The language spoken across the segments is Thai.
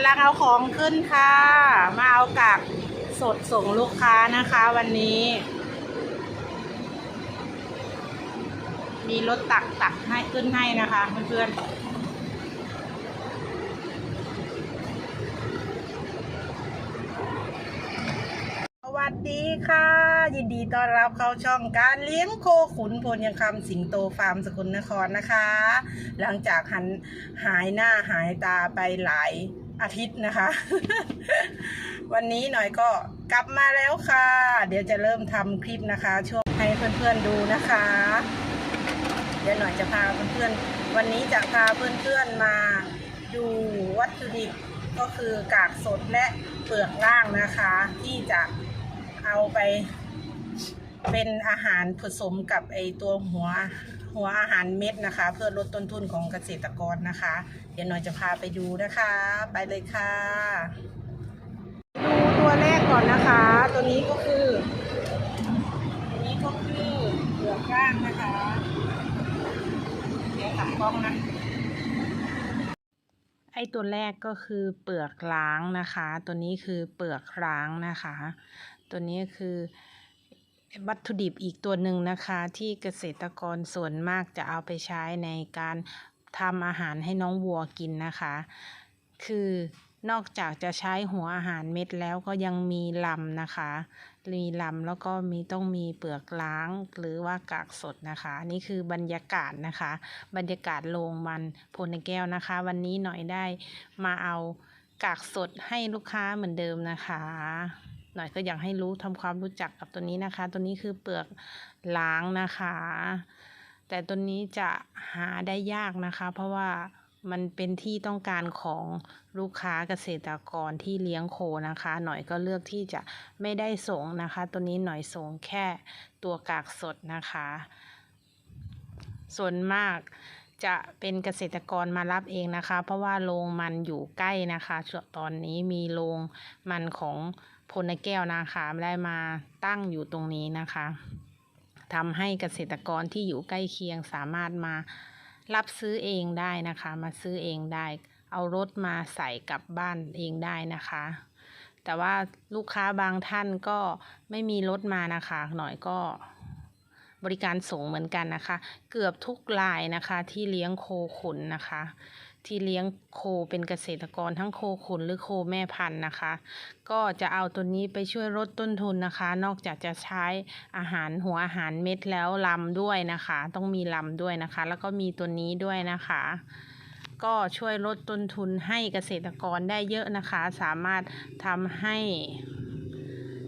ำลังเอาของขึ้นค่ะ มาเอากากสดส่งลูกค้านะคะวันนี้ มีรถตักตักให้ขึ้นให้นะคะเพื่อนๆสวัสดีค่ะ ยินดีต้อนรับเข้าช่องการเลี้ยงโคขุนพลยังคำสิงโตฟาร์มสกุลนครนะคะ หลังจากหันหายหน้าหายตาไปหลาย อาทิตย์นะคะ วันนี้หน่อยก็กลับมาแล้วค่ะ เดี๋ยวจะเริ่มทำคลิปนะคะ ช่วงให้เพื่อนๆดูนะคะ เดี๋ยวหน่อยจะพาเพื่อนๆ วันนี้จะพาเพื่อนๆมาดูวัตถุดิบก็คือกากสดและเปลือกล่างนะคะ ที่จะเอาไปเป็นอาหารผสมกับไอตัวหัว หัวอาหารเม็ดนะคะ เพื่อลดต้นทุนของเกษตรกรนะคะ เดี๋ยวหน่อยจะพาไปดูนะคะ ไปเลยค่ะ ดูตัวแรกก่อนนะคะ ตัวนี้ก็คือตัวนี้ก็คือเปลือกล่างนะคะเดี๋ยวตัดกล้องนะไอตัวแรกก็คือเปลือกล้างนะคะ ตัวนี้คือเปลือกล้างนะคะ ตัวนี้คือ วัตถุดิบอีกตัวหนึ่งนะคะที่เกษตรกรส่วนมากจะเอาไปใช้ในการทำอาหารให้น้องวัวกินนะคะ คือนอกจากจะใช้หัวอาหารเม็ดแล้วก็ยังมีลำนะคะ มีลำแล้วก็มีต้องมีเปลือกล้างหรือว่ากากสดนะคะ นี่คือบรรยากาศนะคะ บรรยากาศโรงมันโพนแก้วนะคะ วันนี้หน่อยได้มาเอากากสดให้ลูกค้าเหมือนเดิมนะคะ หน่อยก็อยากให้รู้ทำความรู้จักกับตัวนี้นะคะ ตัวนี้คือเปลือกล้างนะคะ แต่ตัวนี้จะหาได้ยากนะคะ เพราะว่ามันเป็นที่ต้องการของลูกค้าเกษตรกรที่เลี้ยงโคนะคะ หน่อยก็เลือกที่จะไม่ได้ส่งนะคะ ตัวนี้หน่อยส่งแค่ตัวกากสดนะคะ ส่วนมาก จะเป็นเกษตรกรมารับเองนะคะ เพราะว่าโรงมันอยู่ใกล้นะคะช่วงตอนนี้มีโรงมันของพลแก้วนะคะได้มาตั้งอยู่ตรงนี้นะคะทำให้เกษตรกรที่อยู่ใกล้เคียงสามารถมารับซื้อเองได้นะคะ มาซื้อเองได้ เอารถมาใส่กลับบ้านเองได้นะคะ แต่ว่าลูกค้าบางท่านก็ไม่มีรถมานะคะ หน่อยก็ บริการส่งเหมือนกันนะคะ เกือบทุกรายนะคะ ที่เลี้ยงโคขุนนะคะ ที่เลี้ยงโคเป็นเกษตรกรทั้งโคขุนหรือโคแม่พันธุ์นะคะ ก็จะเอาตัวนี้ไปช่วยลดต้นทุนนะคะ นอกจากจะใช้อาหารหัวอาหารเม็ดแล้วลำด้วยนะคะ ต้องมีลำด้วยนะคะ แล้วก็มีตัวนี้ด้วยนะคะก็ช่วยลดต้นทุนให้เกษตรกรได้เยอะนะคะ สามารถทำให้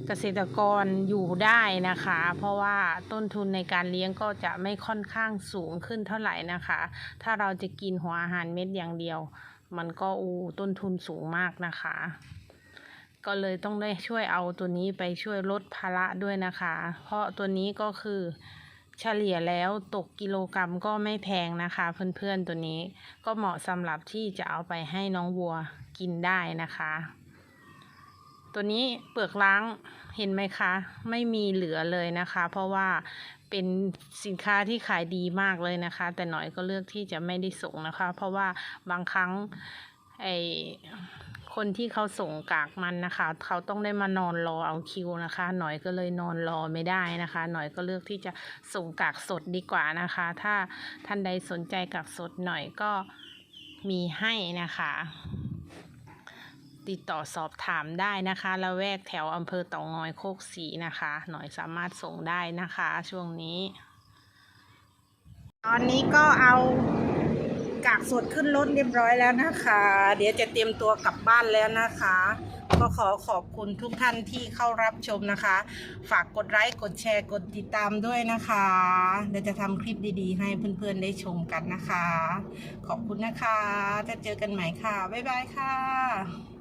เกษตรกรอยู่ได้นะคะ เพราะว่าต้นทุนในการเลี้ยงก็จะไม่ค่อนข้างสูงขึ้นเท่าไหร่นะคะ ถ้าเราจะกินหัวอาหารเม็ดอย่างเดียว มันก็อูต้นทุนสูงมากนะคะ ก็เลยต้องได้ช่วยเอาตัวนี้ไปช่วยลดภาระด้วยนะคะ เพราะตัวนี้ก็คือเฉลี่ยแล้วตกกิโลกรรัมก็ไม่แพงนะคะ เพื่อนๆตัวนี้ก็เหมาะสำหรับที่จะเอาไปให้น้องวัวกินได้นะคะ ตัวนี้เปลือกล้างเห็นไหมคะ ไม่มีเหลือเลยนะคะ เพราะว่าเป็นสินค้าที่ขายดีมากเลยนะคะ แต่หน่อยก็เลือกที่จะไม่ได้ส่งนะคะ เพราะว่าบางครั้งไอคนที่เขาส่งกากมันนะคะ เขาต้องได้มานอนรอเอาคิวนะคะ หน่อยก็เลยนอนรอไม่ได้นะคะ หน่อยก็เลือกที่จะส่งกากสดดีกว่านะคะ ถ้าท่านใดสนใจกากสดหน่อยก็มีให้นะคะ ติดต่อสอบถามได้นะคะละแวกแถวอำเภอเต่างอยโคกศรีนะคะ หน่อยสามารถส่งได้นะคะ ช่วงนี้ ตอนนี้ก็เอากากสดขึ้นรถเรียบร้อยแล้วนะคะ เดี๋ยวจะเตรียมตัวกลับบ้านแล้วนะคะ ก็ขอขอบคุณทุกท่านที่เข้ารับชมนะคะ ฝากกดไลค์กดแชร์กดติดตามด้วยนะคะ เดี๋ยวจะทำคลิปดีๆ ให้เพื่อนๆได้ชมกันนะคะ ขอบคุณนะคะ จะเจอกันใหม่ค่ะ บ๊ายบายค่ะ